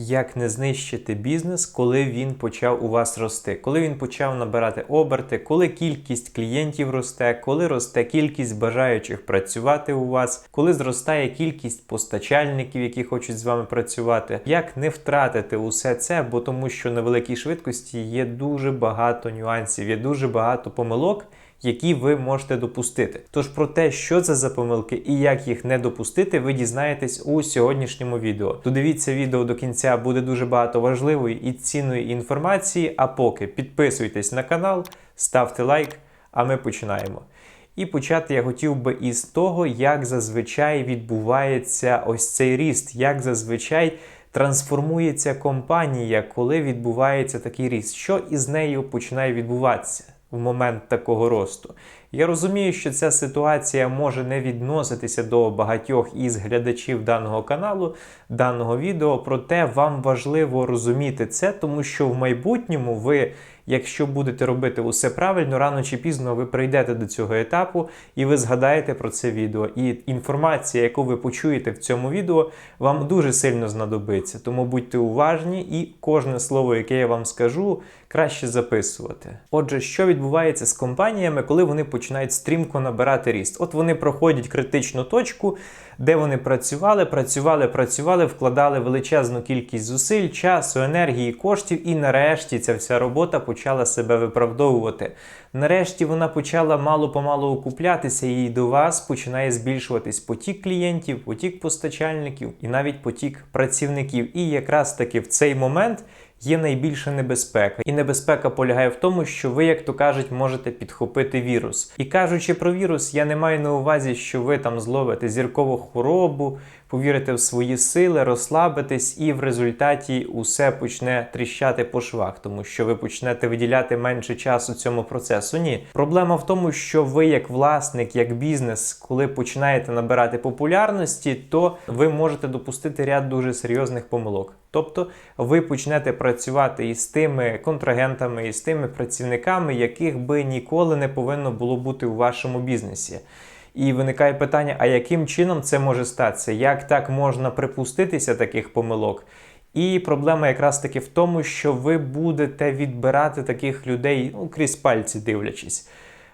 Як не знищити бізнес, коли він почав у вас рости, коли він почав набирати оберти, коли кількість клієнтів росте, коли росте кількість бажаючих працювати у вас, коли зростає кількість постачальників, які хочуть з вами працювати. Як не втратити усе це, бо тому що на великій швидкості є дуже багато нюансів, є дуже багато помилок які ви можете допустити. Тож про те, що це за помилки і як їх не допустити, ви дізнаєтесь у сьогоднішньому відео. Додивіться відео до кінця, буде дуже багато важливої і цінної інформації. А поки підписуйтесь на канал, ставте лайк, а ми починаємо. І почати я хотів би із того, як зазвичай відбувається ось цей ріст, як зазвичай. Трансформується компанія, коли відбувається такий ріст, що із нею починає відбуватися в момент такого росту. Я розумію, що ця ситуація може не відноситися до багатьох із глядачів даного каналу, даного відео, проте вам важливо розуміти це, тому що в майбутньому ви якщо будете робити усе правильно, рано чи пізно ви прийдете до цього етапу і ви згадаєте про це відео. І інформація, яку ви почуєте в цьому відео, вам дуже сильно знадобиться. Тому будьте уважні і кожне слово, яке я вам скажу, краще записувати. Отже, що відбувається з компаніями, коли вони починають стрімко набирати ріст? От вони проходять критичну точку, де вони працювали, працювали, працювали, вкладали величезну кількість зусиль, часу, енергії, коштів, і нарешті ця вся робота почала себе виправдовувати. Нарешті вона почала мало-помалу окуплятися, і до вас починає збільшуватись потік клієнтів, потік постачальників і навіть потік працівників. І якраз таки в цей момент є найбільша небезпека. І небезпека полягає в тому, що ви, як то кажуть, можете підхопити вірус. І кажучи про вірус, я не маю на увазі, що ви там зловите зіркову хворобу, повірите в свої сили, розслабитесь, і в результаті усе почне тріщати по швах, тому що ви почнете виділяти менше часу цьому процесу. Ні, проблема в тому, що ви, як власник, як бізнес, коли починаєте набирати популярності, то ви можете допустити ряд дуже серйозних помилок. Тобто ви почнете працювати із тими контрагентами, із тими працівниками, яких би ніколи не повинно було бути у вашому бізнесі. І виникає питання: а яким чином це може статися? Як так можна припуститися таких помилок? І проблема якраз таки в тому, що ви будете відбирати таких людей ну, крізь пальці дивлячись.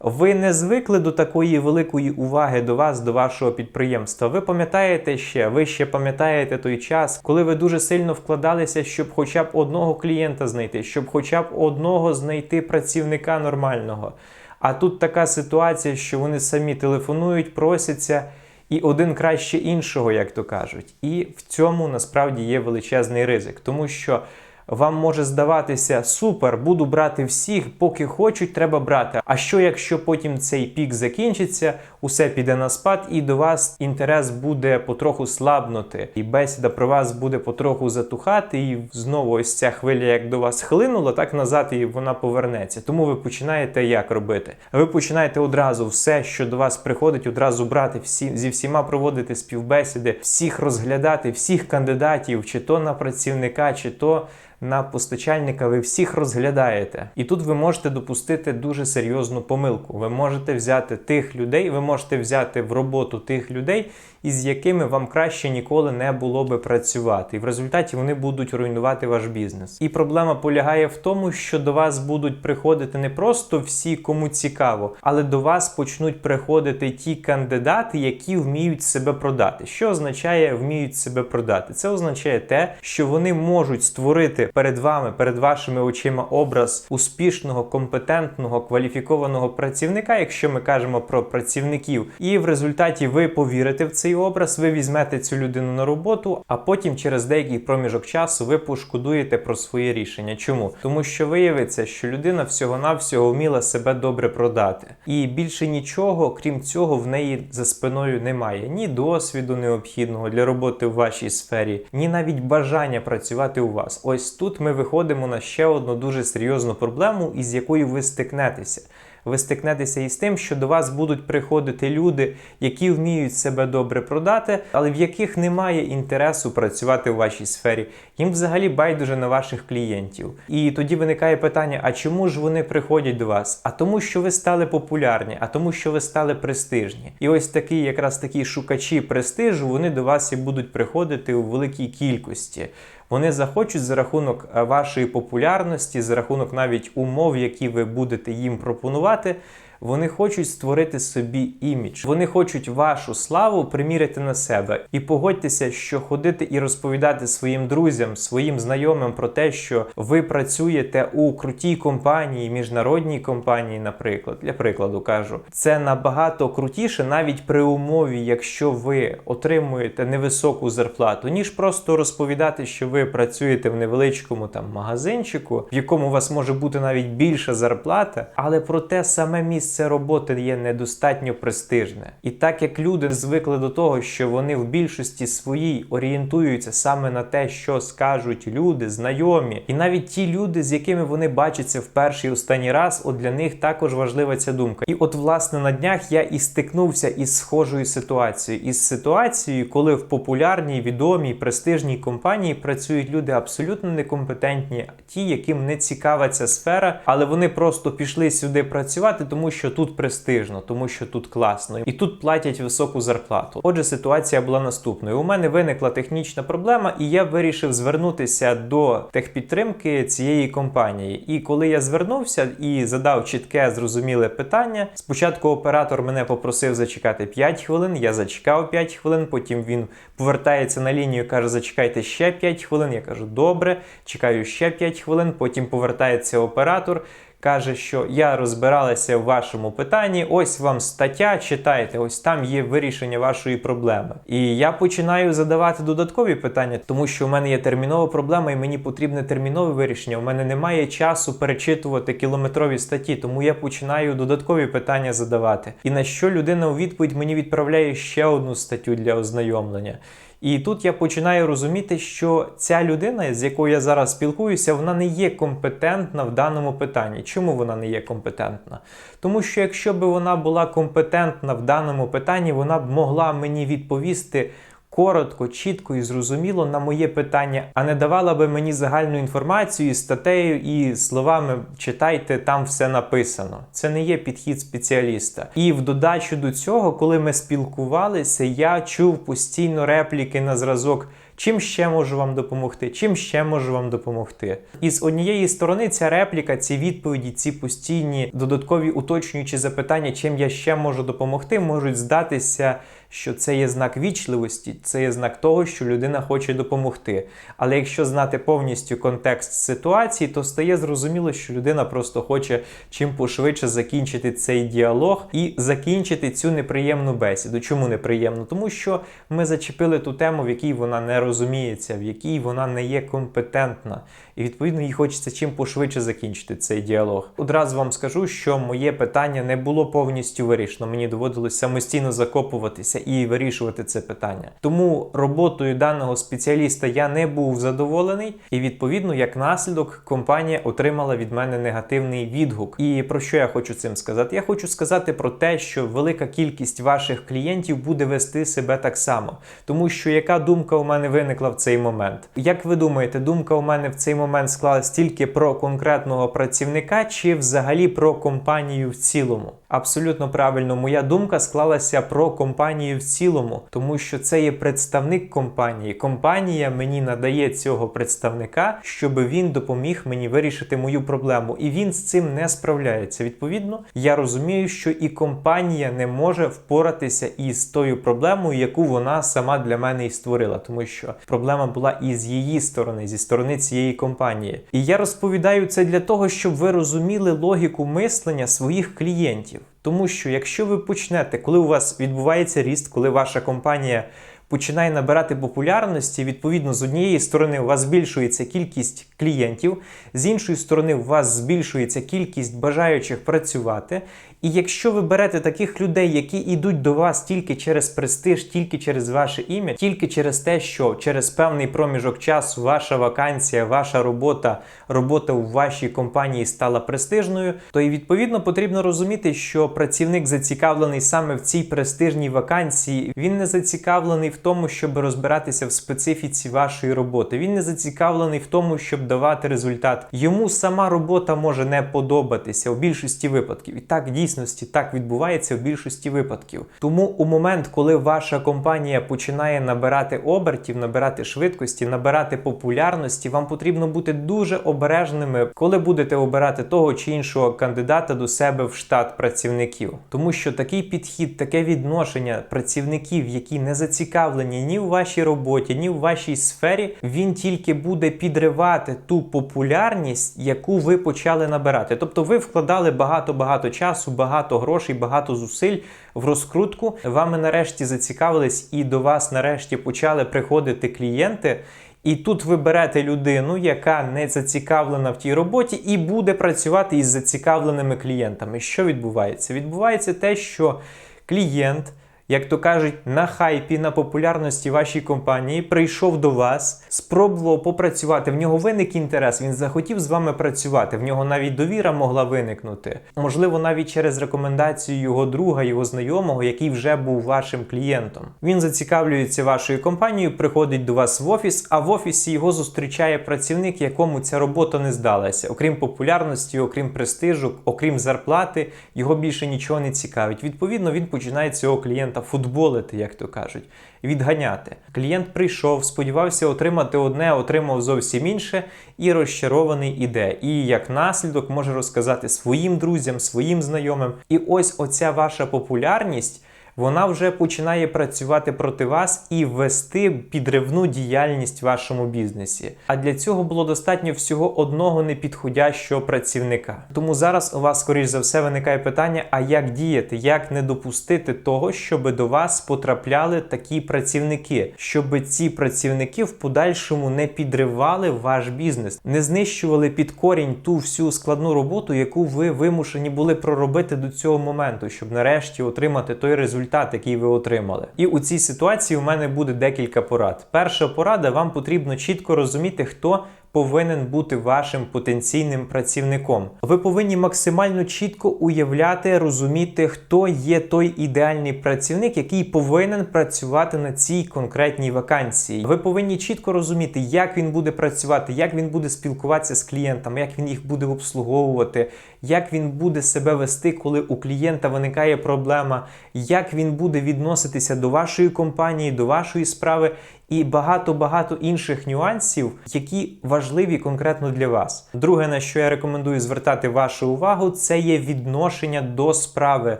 Ви не звикли до такої великої уваги до вас, до вашого підприємства. Ви пам'ятаєте ще, ви ще пам'ятаєте той час, коли ви дуже сильно вкладалися, щоб хоча б одного клієнта знайти, щоб хоча б одного знайти працівника нормального. А тут така ситуація, що вони самі телефонують, просяться, і один краще іншого, як то кажуть. І в цьому насправді є величезний ризик, тому що вам може здаватися супер, буду брати всіх, поки хочуть, треба брати. А що якщо потім цей пік закінчиться, усе піде на спад, і до вас інтерес буде потроху слабнути, і бесіда про вас буде потроху затухати, і знову ось ця хвиля, як до вас хлинула, так назад і вона повернеться. Тому ви починаєте як робити? Ви починаєте одразу все, що до вас приходить, одразу брати всі зі всіма проводити співбесіди, всіх розглядати, всіх кандидатів, чи то на працівника, чи то на постачальника, ви всіх розглядаєте. І тут ви можете допустити дуже серйозну помилку. Ви можете взяти тих людей, ви можете взяти в роботу тих людей, із якими вам краще ніколи не було би працювати. І в результаті вони будуть руйнувати ваш бізнес. І проблема полягає в тому, що до вас будуть приходити не просто всі, кому цікаво, але до вас почнуть приходити ті кандидати, які вміють себе продати. Що означає вміють себе продати? Це означає те, що вони можуть створити перед вами, перед вашими очима образ успішного, компетентного, кваліфікованого працівника, якщо ми кажемо про працівників, і в результаті ви повірите в цей образ, ви візьмете цю людину на роботу, а потім через деякий проміжок часу ви пошкодуєте про своє рішення. Чому? Тому що виявиться, що людина всього-навсього вміла себе добре продати, і більше нічого, крім цього, в неї за спиною немає ні досвіду необхідного для роботи в вашій сфері, ні навіть бажання працювати у вас. Ось тут ми виходимо на ще одну дуже серйозну проблему, із якою ви стикнетеся ви стикнетеся із тим, що до вас будуть приходити люди, які вміють себе добре продати, але в яких немає інтересу працювати у вашій сфері. Їм взагалі байдуже на ваших клієнтів. І тоді виникає питання: а чому ж вони приходять до вас? А тому, що ви стали популярні, а тому, що ви стали престижні. І ось такі, якраз такі шукачі престижу, вони до вас і будуть приходити у великій кількості. Вони захочуть за рахунок е, вашої популярності, за рахунок навіть умов, які ви будете їм пропонувати. Вони хочуть створити собі імідж. Вони хочуть вашу славу приміряти на себе. І погодьтеся, що ходити і розповідати своїм друзям, своїм знайомим про те, що ви працюєте у крутій компанії, міжнародній компанії, наприклад, для прикладу кажу, це набагато крутіше, навіть при умові, якщо ви отримуєте невисоку зарплату, ніж просто розповідати, що ви працюєте в невеличкому там магазинчику, в якому у вас може бути навіть більша зарплата, але проте саме місце роботи є недостатньо престижне. І так як люди звикли до того, що вони в більшості своїй орієнтуються саме на те, що скажуть люди, знайомі, і навіть ті люди, з якими вони бачаться в перший останній раз, от для них також важлива ця думка. І от, власне, на днях я і стикнувся із схожою ситуацією, із ситуацією, коли в популярній, відомій, престижній компанії працюють люди абсолютно некомпетентні, ті, яким не цікава ця сфера, але вони просто пішли сюди працювати, тому що тут престижно, тому що тут класно, і тут платять високу зарплату. Отже, ситуація була наступною. У мене виникла технічна проблема, і я вирішив звернутися до техпідтримки цієї компанії. І коли я звернувся і задав чітке, зрозуміле питання, спочатку оператор мене попросив зачекати 5 хвилин. Я зачекав 5 хвилин. Потім він повертається на лінію, каже: Зачекайте ще 5 хвилин. Я кажу, добре, чекаю ще 5 хвилин. Потім повертається оператор. Каже, що я розбиралася в вашому питанні. Ось вам стаття, читайте, ось там є вирішення вашої проблеми. І я починаю задавати додаткові питання, тому що у мене є термінова проблема, і мені потрібне термінове вирішення. У мене немає часу перечитувати кілометрові статті, тому я починаю додаткові питання задавати. І на що людина у відповідь мені відправляє ще одну статтю для ознайомлення. І тут я починаю розуміти, що ця людина, з якою я зараз спілкуюся, вона не є компетентна в даному питанні. Чому вона не є компетентна? Тому що якщо б вона була компетентна в даному питанні, вона б могла мені відповісти. Коротко, чітко і зрозуміло на моє питання, а не давала би мені загальну інформацію статтею і словами читайте, там все написано. Це не є підхід спеціаліста. І в додачу до цього, коли ми спілкувалися, я чув постійно репліки на зразок. Чим ще можу вам допомогти? Чим ще можу вам допомогти? І з однієї сторони ця репліка, ці відповіді, ці постійні додаткові уточнюючі запитання, чим я ще можу допомогти, можуть здатися, що це є знак вічливості, це є знак того, що людина хоче допомогти. Але якщо знати повністю контекст ситуації, то стає зрозуміло, що людина просто хоче чим пошвидше закінчити цей діалог і закінчити цю неприємну бесіду. Чому неприємно? Тому що ми зачепили ту тему, в якій вона не розуміється, в якій вона не є компетентна. І відповідно їй хочеться чим пошвидше закінчити цей діалог. Одразу вам скажу, що моє питання не було повністю вирішено. Мені доводилось самостійно закопуватися і вирішувати це питання. Тому роботою даного спеціаліста я не був задоволений, і відповідно, як наслідок, компанія отримала від мене негативний відгук. І про що я хочу цим сказати? Я хочу сказати про те, що велика кількість ваших клієнтів буде вести себе так само, тому що яка думка у мене виникла в цей момент? Як ви думаєте, думка у мене в цей момент склалась тільки про конкретного працівника, чи взагалі про компанію в цілому? Абсолютно правильно, моя думка склалася про компанію в цілому, тому що це є представник компанії. Компанія мені надає цього представника, щоб він допоміг мені вирішити мою проблему, і він з цим не справляється. Відповідно, я розумію, що і компанія не може впоратися із тою проблемою, яку вона сама для мене і створила, тому що проблема була і з її сторони, зі сторони цієї компанії. І я розповідаю це для того, щоб ви розуміли логіку мислення своїх клієнтів. Тому що якщо ви почнете, коли у вас відбувається ріст, коли ваша компанія починає набирати популярності, відповідно, з однієї сторони у вас збільшується кількість клієнтів, з іншої сторони, у вас збільшується кількість бажаючих працювати. І якщо ви берете таких людей, які йдуть до вас тільки через престиж, тільки через ваше ім'я, тільки через те, що через певний проміжок часу ваша вакансія, ваша робота, робота у вашій компанії стала престижною, то і відповідно потрібно розуміти, що працівник зацікавлений саме в цій престижній вакансії, він не зацікавлений в тому, щоб розбиратися в специфіці вашої роботи. Він не зацікавлений в тому, щоб давати результат. Йому сама робота може не подобатися у більшості випадків. І так дійсно дійсності так відбувається в більшості випадків. Тому у момент, коли ваша компанія починає набирати обертів, набирати швидкості, набирати популярності, вам потрібно бути дуже обережними, коли будете обирати того чи іншого кандидата до себе в штат працівників, тому що такий підхід, таке відношення працівників, які не зацікавлені ні в вашій роботі, ні в вашій сфері, він тільки буде підривати ту популярність, яку ви почали набирати. Тобто ви вкладали багато-багато часу, багато грошей, багато зусиль в розкрутку. Вами нарешті зацікавились, і до вас нарешті почали приходити клієнти. І тут ви берете людину, яка не зацікавлена в тій роботі, і буде працювати із зацікавленими клієнтами. Що відбувається? Відбувається те, що клієнт як то кажуть, на хайпі, на популярності вашій компанії прийшов до вас, спробував попрацювати. В нього виник інтерес, він захотів з вами працювати. В нього навіть довіра могла виникнути. Можливо, навіть через рекомендацію його друга, його знайомого, який вже був вашим клієнтом. Він зацікавлюється вашою компанією, приходить до вас в офіс, а в офісі його зустрічає працівник, якому ця робота не здалася. Окрім популярності, окрім престижу, окрім зарплати, його більше нічого не цікавить. Відповідно, він починає цього клієнта футболити, як то кажуть, відганяти. Клієнт прийшов, сподівався отримати одне, отримав зовсім інше і розчарований іде. І як наслідок може розказати своїм друзям, своїм знайомим. І ось оця ваша популярність вона вже починає працювати проти вас і вести підривну діяльність в вашому бізнесі. А для цього було достатньо всього одного непідходящого працівника. Тому зараз у вас, скоріш за все, виникає питання: а як діяти, як не допустити того, щоб до вас потрапляли такі працівники, щоб ці працівники в подальшому не підривали ваш бізнес, не знищували під корінь ту всю складну роботу, яку ви вимушені були проробити до цього моменту, щоб нарешті отримати той результат результат, який ви отримали. І у цій ситуації у мене буде декілька порад. Перша порада: вам потрібно чітко розуміти, хто повинен бути вашим потенційним працівником. Ви повинні максимально чітко уявляти, розуміти, хто є той ідеальний працівник, який повинен працювати на цій конкретній вакансії. Ви повинні чітко розуміти, як він буде працювати, як він буде спілкуватися з клієнтами, як він їх буде обслуговувати, як він буде себе вести, коли у клієнта виникає проблема, як він буде відноситися до вашої компанії, до вашої справи і багато-багато інших нюансів, які важливі конкретно для вас. Друге, на що я рекомендую звертати вашу увагу, це є відношення до справи,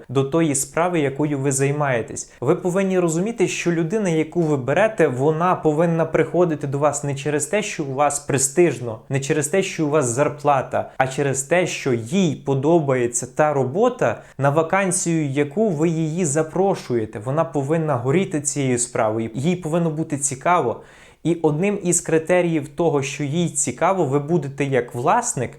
до тої справи, якою ви займаєтесь. Ви повинні розуміти, що людина, яку ви берете, вона повинна приходити до вас не через те, що у вас престижно, не через те, що у вас зарплата, а через те, що їй подобається та робота, на вакансію, яку ви її запрошуєте. Вона повинна горіти цією справою, їй повинно бути цікаво цікаво. І одним із критеріїв того, що їй цікаво, ви будете як власник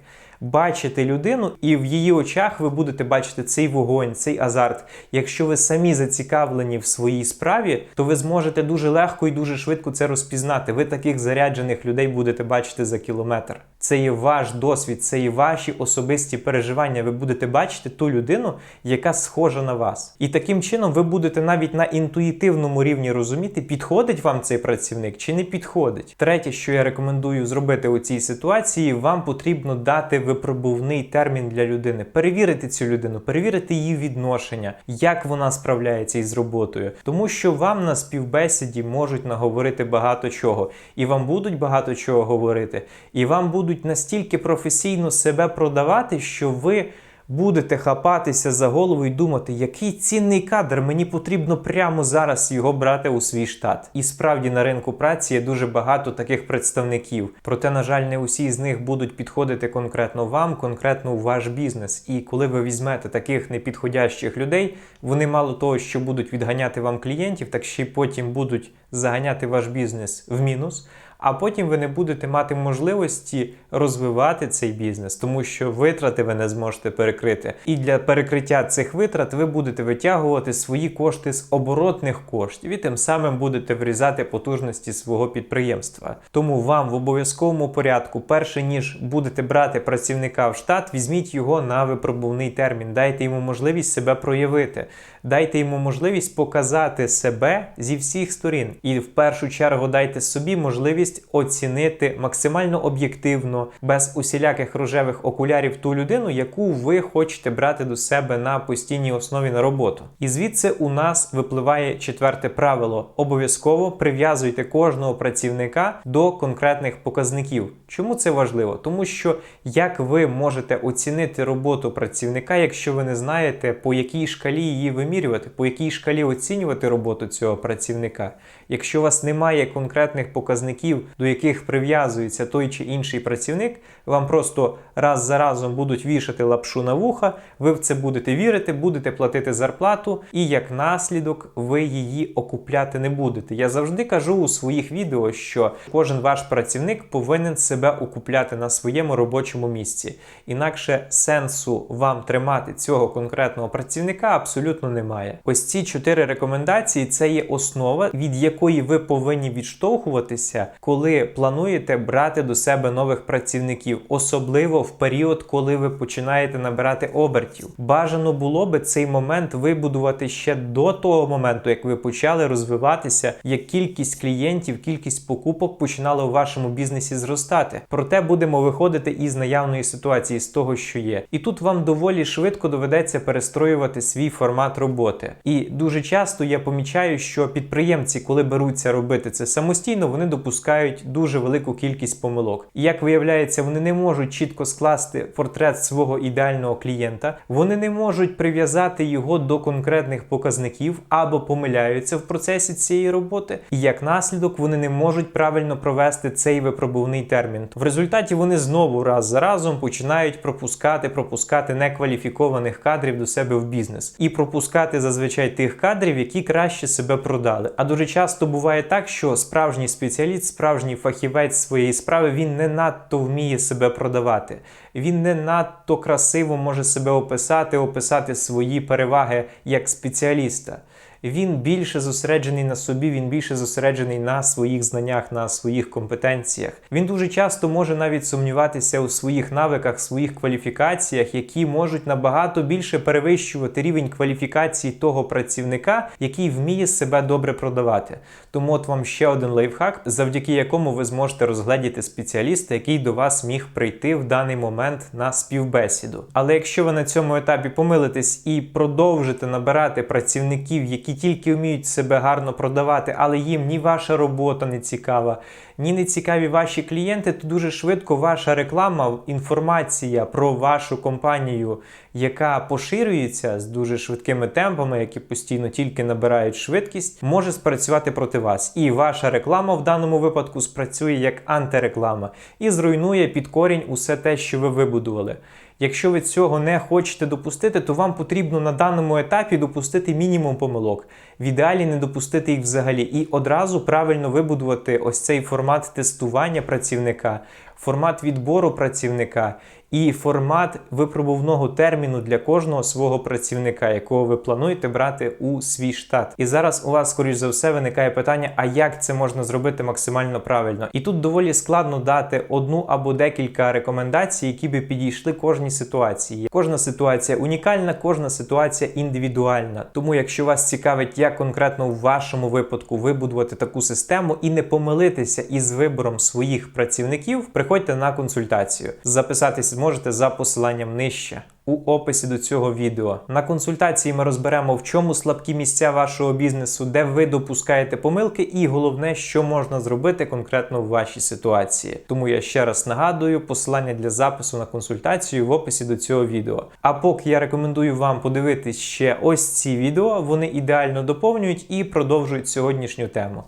бачити людину, і в її очах ви будете бачити цей вогонь, цей азарт. Якщо ви самі зацікавлені в своїй справі, то ви зможете дуже легко і дуже швидко це розпізнати. Ви таких заряджених людей будете бачити за кілометр. Це є ваш досвід, це є ваші особисті переживання. Ви будете бачити ту людину, яка схожа на вас. І таким чином ви будете навіть на інтуїтивному рівні розуміти, підходить вам цей працівник чи не підходить. Третє, що я рекомендую зробити у цій ситуації, вам потрібно дати випробувний термін для людини, перевірити цю людину, перевірити її відношення, як вона справляється із роботою, тому що вам на співбесіді можуть наговорити багато чого, і вам будуть багато чого говорити, і вам будуть настільки професійно себе продавати, що ви будете хапатися за голову і думати, який цінний кадр, мені потрібно прямо зараз його брати у свій штат. І справді на ринку праці є дуже багато таких представників. Проте, на жаль, не усі з них будуть підходити конкретно вам, конкретно у ваш бізнес. І коли ви візьмете таких непідходящих людей, вони мало того, що будуть відганяти вам клієнтів, так ще й потім будуть заганяти ваш бізнес в мінус а потім ви не будете мати можливості розвивати цей бізнес, тому що витрати ви не зможете перекрити. І для перекриття цих витрат ви будете витягувати свої кошти з оборотних коштів і тим самим будете врізати потужності свого підприємства. Тому вам в обов'язковому порядку, перше ніж будете брати працівника в штат, візьміть його на випробувний термін, дайте йому можливість себе проявити, дайте йому можливість показати себе зі всіх сторін. І в першу чергу дайте собі можливість можливість оцінити максимально об'єктивно, без усіляких рожевих окулярів ту людину, яку ви хочете брати до себе на постійній основі на роботу. І звідси у нас випливає четверте правило: обов'язково прив'язуйте кожного працівника до конкретних показників. Чому це важливо? Тому що як ви можете оцінити роботу працівника, якщо ви не знаєте, по якій шкалі її вимірювати, по якій шкалі оцінювати роботу цього працівника. Якщо у вас немає конкретних показників, до яких прив'язується той чи інший працівник, вам просто раз за разом будуть вішати лапшу на вуха, ви в це будете вірити, будете платити зарплату, і як наслідок ви її окупляти не будете. Я завжди кажу у своїх відео, що кожен ваш працівник повинен себе окупляти на своєму робочому місці. Інакше сенсу вам тримати цього конкретного працівника абсолютно немає. Ось ці чотири рекомендації це є основа, від якої ви повинні відштовхуватися, коли плануєте брати до себе нових працівників, особливо в період, коли ви починаєте набирати обертів. Бажано було би цей момент вибудувати ще до того моменту, як ви почали розвиватися, як кількість клієнтів, кількість покупок починала у вашому бізнесі зростати. Проте будемо виходити із наявної ситуації з того, що є. І тут вам доволі швидко доведеться перестроювати свій формат роботи. І дуже часто я помічаю, що підприємці, коли беруться робити це самостійно, вони допускають дуже велику кількість помилок. І як виявляється, вони не можуть чітко скласти портрет свого ідеального клієнта, вони не можуть прив'язати його до конкретних показників або помиляються в процесі цієї роботи. І як наслідок вони не можуть правильно провести цей випробувний термін. В результаті вони знову раз за разом починають пропускати, пропускати некваліфікованих кадрів до себе в бізнес і пропускати зазвичай тих кадрів, які краще себе продали. А дуже часто буває так, що справжній спеціаліст, справжній фахівець своєї справи він не надто вміє себе продавати. Він не надто красиво може себе описати, описати свої переваги як спеціаліста. Він більше зосереджений на собі, він більше зосереджений на своїх знаннях, на своїх компетенціях. Він дуже часто може навіть сумніватися у своїх навиках, своїх кваліфікаціях, які можуть набагато більше перевищувати рівень кваліфікації того працівника, який вміє себе добре продавати. Тому от вам ще один лайфхак, завдяки якому ви зможете розгледіти спеціаліста, який до вас міг прийти в даний момент на співбесіду. Але якщо ви на цьому етапі помилитесь і продовжите набирати працівників, які які тільки вміють себе гарно продавати, але їм ні ваша робота не цікава, ні не цікаві ваші клієнти, то дуже швидко ваша реклама, інформація про вашу компанію, яка поширюється з дуже швидкими темпами, які постійно тільки набирають швидкість, може спрацювати проти вас. І ваша реклама в даному випадку спрацює як антиреклама і зруйнує під корінь усе те, що ви вибудували. Якщо ви цього не хочете допустити, то вам потрібно на даному етапі допустити мінімум помилок. В ідеалі не допустити їх взагалі і одразу правильно вибудувати ось цей формат тестування працівника, формат відбору працівника і формат випробувного терміну для кожного свого працівника, якого ви плануєте брати у свій штат. І зараз у вас, скоріш за все, виникає питання: а як це можна зробити максимально правильно? І тут доволі складно дати одну або декілька рекомендацій, які би підійшли кожній ситуації. Кожна ситуація унікальна, кожна ситуація індивідуальна. Тому, якщо вас цікавить, як конкретно в вашому випадку вибудувати таку систему і не помилитися із вибором своїх працівників, приходьте на консультацію. Записатись зможете за посиланням нижче. У описі до цього відео на консультації ми розберемо, в чому слабкі місця вашого бізнесу, де ви допускаєте помилки, і головне, що можна зробити конкретно в вашій ситуації. Тому я ще раз нагадую, посилання для запису на консультацію в описі до цього відео. А поки я рекомендую вам подивитись ще ось ці відео, вони ідеально доповнюють і продовжують сьогоднішню тему.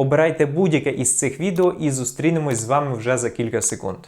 Обирайте будь-яке із цих відео і зустрінемось з вами вже за кілька секунд.